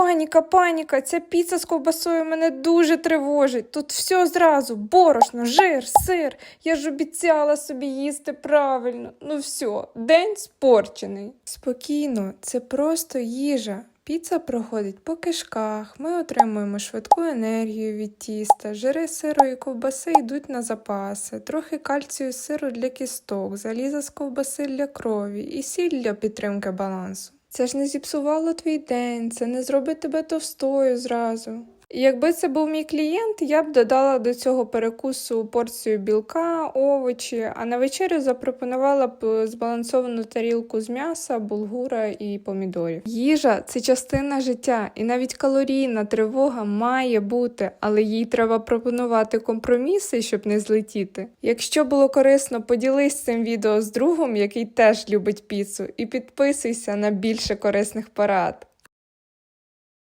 Паніка, паніка, ця піца з ковбасою мене дуже тривожить. Тут все зразу: борошно, жир, сир. Я ж обіцяла собі їсти правильно. Ну все, день спорчений. Спокійно, це просто їжа. Піца проходить по кишках, ми отримуємо швидку енергію від тіста, жири сиру і ковбаси йдуть на запаси, трохи кальцію сиру для кісток, заліза з ковбаси для крові і сіль для підтримки балансу. Це ж не зіпсувало твій день, це не зробить тебе товстою зразу. Якби це був мій клієнт, я б додала до цього перекусу порцію білка, овочі, а на вечерю запропонувала б збалансовану тарілку з м'яса, булгура і помідорів. Їжа це частина життя, і навіть калорійна тривога має бути, але їй треба пропонувати компроміси, щоб не злетіти. Якщо було корисно, поділись цим відео з другом, який теж любить піцу, і підписуйся на більше корисних порад.